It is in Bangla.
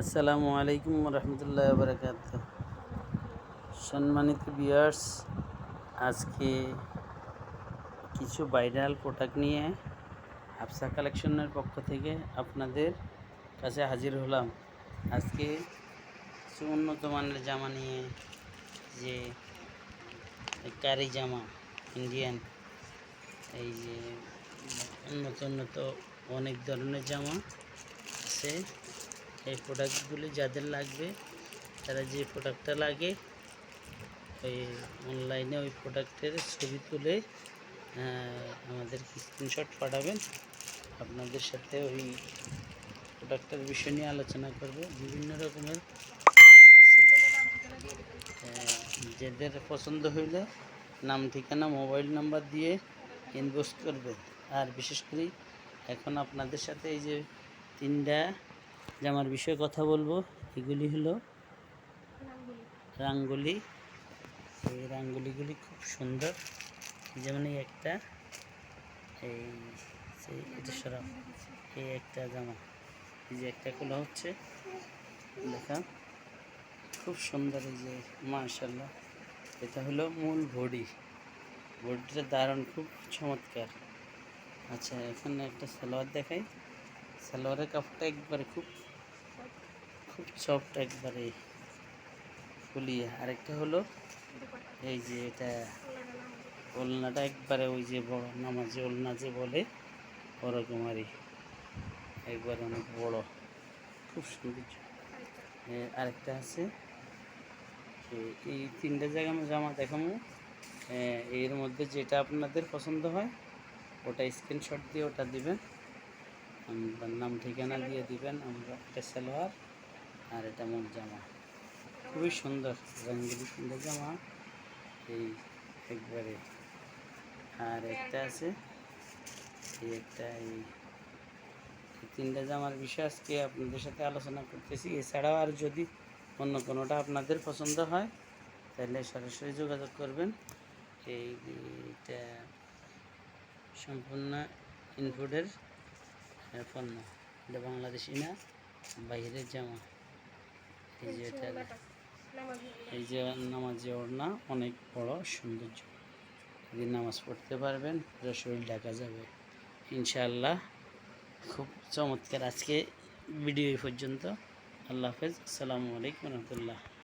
আসসালামু আলাইকুম রহমতুল্লাহ বরকাত সম্মানিত বিয়ার্স আজকে কিছু ভাইরাল প্রোডাক্ট নিয়ে আফসা কালেকশনের পক্ষ থেকে আপনাদের কাছে হাজির হলাম। আজকে কিছু উন্নত মানের জামা নিয়ে যে কারি জামা ইন্ডিয়ান এই যে উন্নত উন্নত অনেক ধরনের জামা আছে। এই প্রোডাক্টগুলি যাদের লাগবে তারা যে প্রোডাক্টটা লাগে ওই অনলাইনে ওই প্রোডাক্টের ছবি তুলে আহ, আমাদেরকে স্ক্রিনশট পাঠাবেন। আপনাদের সাথে ওই প্রোডাক্টের বিষয় নিয়ে আলোচনা করব। বিভিন্ন রকমের যাদের পছন্দ হইলে নাম ঠিকানা মোবাইল নাম্বার দিয়ে ইনবক্স করবে আর বিশেষ করে এখন আপনাদের সাথে এই যে তিনটা জামার বিষয়ে কথা বলব, এগুলি হলো রাঙ্গুলি। এই রাঙ্গুলিগুলি খুব সুন্দর। যেমন এই একটা, এই এটা এই একটা জামা। এই যে একটা খোলা হচ্ছে। দেখা। খুব সুন্দর এই যে মার্শাল্লাহ এটা হলো মূল বডি। বডিটা দারুণ, খুব চমৎকার। আচ্ছা এখানে একটা সালোয়ার দেখাই। সালোয়ারের কাপড়টা একবারে খুব খুব সফট একবারে ফুলিয়ে। আরেকটা হলো এই যে এটা ওলনাটা একবারে ওই যে বড় নামাজি ওলনা যে বলে ওরকমারই একবারে অনেক বড়। খুব সুন্দর। আরেকটা আছে। এই তিনটে জায়গা আমি জামা দেখাবো। এর মধ্যে যেটা আপনাদের পছন্দ হয়, ওটা স্ক্রিনশট দিয়ে ওটা দিবেন। নাম ঠিকানা দিয়ে দিবেন, আমরা এটা সালোয়ার। আর এটা মোট জামা। খুবই সুন্দর রঙ্গিলি সুন্দর জামা। এই একবারে। আর একটা আছে। এই একটা, এই তিনটা জামার বিষয় আজকে আপনাদের সাথে আলোচনা করতেছি। এছাড়াও আর যদি অন্য কোনোটা আপনাদের পছন্দ হয়, তাহলে সরাসরি যোগাযোগ করবেন। এই এইটা সম্পূর্ণ ইনপুটের পণ্য। এটা বাংলাদেশি না, বাইরের জামা। এই যে এটা এই যে নামাজি ওড়না অনেক বড় সৌন্দর্য। যদি নামাজ পড়তে পারবেন পুরো শরীর ঢাকা যাবে। ইনশাআল্লাহ। খুব চমৎকার আজকে ভিডিও এই পর্যন্ত। আল্লাহ হাফেজ। আসসালামু আলাইকুম রহমতুল্লাহ।